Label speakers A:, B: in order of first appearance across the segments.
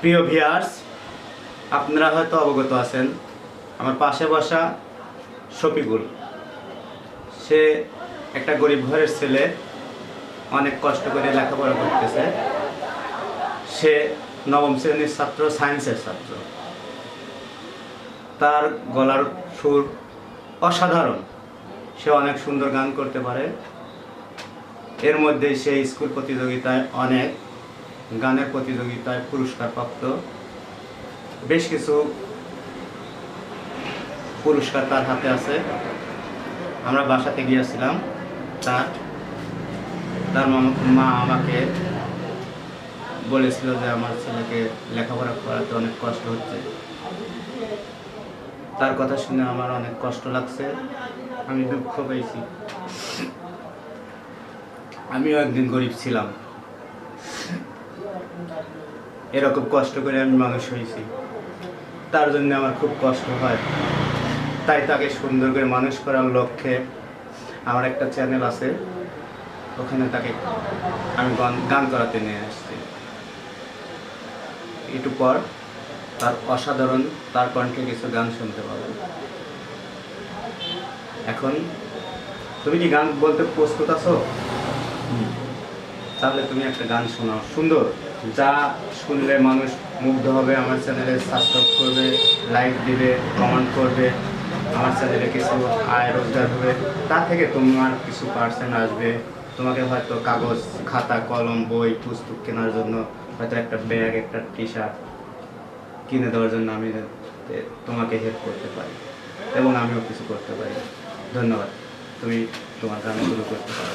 A: প্রিয় ভিয়ার্স আপনারা হয়তো অবগত আছেন, আমার পাশে বসা শফিকুল। সে একটা গরিব ঘরের ছেলে, অনেক কষ্ট করে লেখাপড়া করতেছে। সে নবম শ্রেণির ছাত্র, সায়েন্সের ছাত্র। তার গলার সুর অসাধারণ। সে অনেক সুন্দর গান করতে পারে। এর মধ্যে সে স্কুল প্রতিযোগিতায় অনেক গানের প্রতিযোগিতায় পুরস্কার প্রাপ্ত বেশ কিছু পুরস্কার তার হাতে আছে। আমরা বাসাতে গিয়েছিলাম। তার তার মা আমাকে বলেছিল যে আমার ছেলেকে লেখাপড়া করাতে অনেক কষ্ট হচ্ছে। তার কথা শুনে আমার অনেক কষ্ট লাগছে। আমি দুঃখ পেয়েছি। আমিও একদিন গরিব ছিলাম। এরকম কষ্ট করে আমি মানুষ হয়েছি। তার জন্য আমার খুব কষ্ট হয়। তাই তাকে সুন্দর করে মানুষ করার লক্ষ্যে আমার একটা চ্যানেল আছে। ওখানে তাকে আমি গান- গান করাতে নিয়ে আসছি। একটু পর তার অসাধারণ তার কণ্ঠে কিছু গান শুনতে পাবেন এখন তুমি কি গান বলতে প্রস্তুত আছো? তাহলে তুমি একটা গান শোনাও। সুন্দর। যা শুনলে মানুষ মুগ্ধ হবে, আমার চ্যানেলে সাবস্ক্রাইব করবে লাইক দিবে কমেন্ট করবে, আমার চ্যানেলে কিছু আয় রোজগার হবে, তা থেকে তোমার কিছু পার্সেন্ট আসবে। তোমাকে হয়তো কাগজ, খাতা, কলম, বই, পুস্তক কেনার জন্য হয়তো একটা ব্যাগ একটা টি শার্ট কিনে দেওয়ার জন্য আমি তোমাকে হেল্প করতে পারি এবং আমিও কিছু করতে পারি। ধন্যবাদ। তুমি তোমার গান শুরু করতে পারো।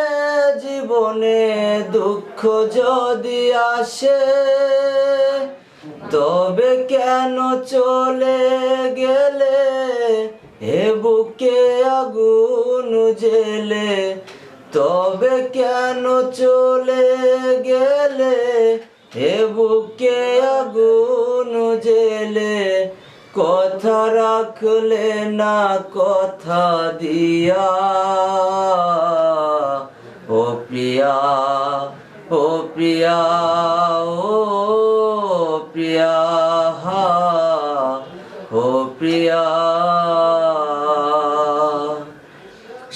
B: জীবনে দুঃখ যদি আসে, তবে কেন চলে গেলে? হে বুকে আগুন জেলে, তবে কেন চলে গেলে? হে বুকে আগুন জেলে, কথা রাখলে না কথা দিয়া। ও প্রিয়া ও প্রিয়া ও প্রিয়া ও প্রিয়া।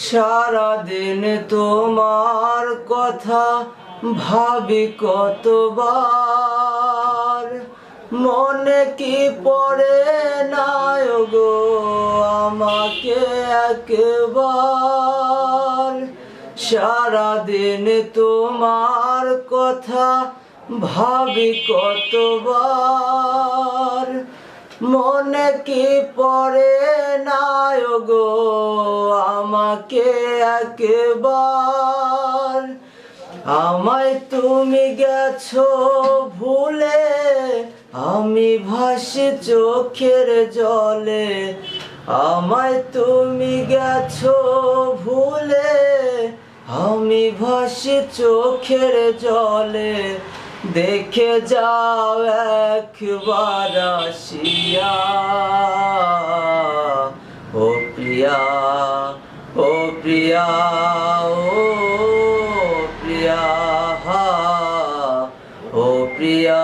B: সারাদিন তোমার কথা ভাবি কতবার। মনে কি পড়ে না গো আমাকে একবার? সারাদিন তোমার কথা ভাবি কতবার। মনে কি পড়ে না গো আমাকে একবার? আমায় তুমি গেছো ভুলে, আমি ভাসি চোখের জলে। আমায় তুমি গেছো ভাসি চোখের জলে, দেখে যাও একবার আসিয়া। ও প্রিয়া ও প্রিয়া ও প্রিয়া ও প্রিয়া।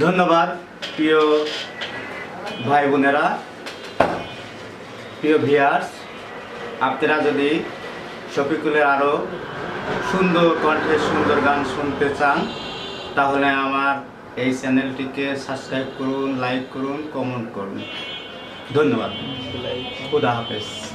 A: ধন্যবাদ প্রিয় ভাই বোনেরা প্রিয় ভিয়ার্স আপনারা যদি শফিকুলের আরও সুন্দর কণ্ঠে সুন্দর গান শুনতে চান তাহলে আমার এই চ্যানেলটিকে সাবস্ক্রাইব করুন লাইক করুন কমেন্ট করুন। ধন্যবাদ। খুদা হাফেজ।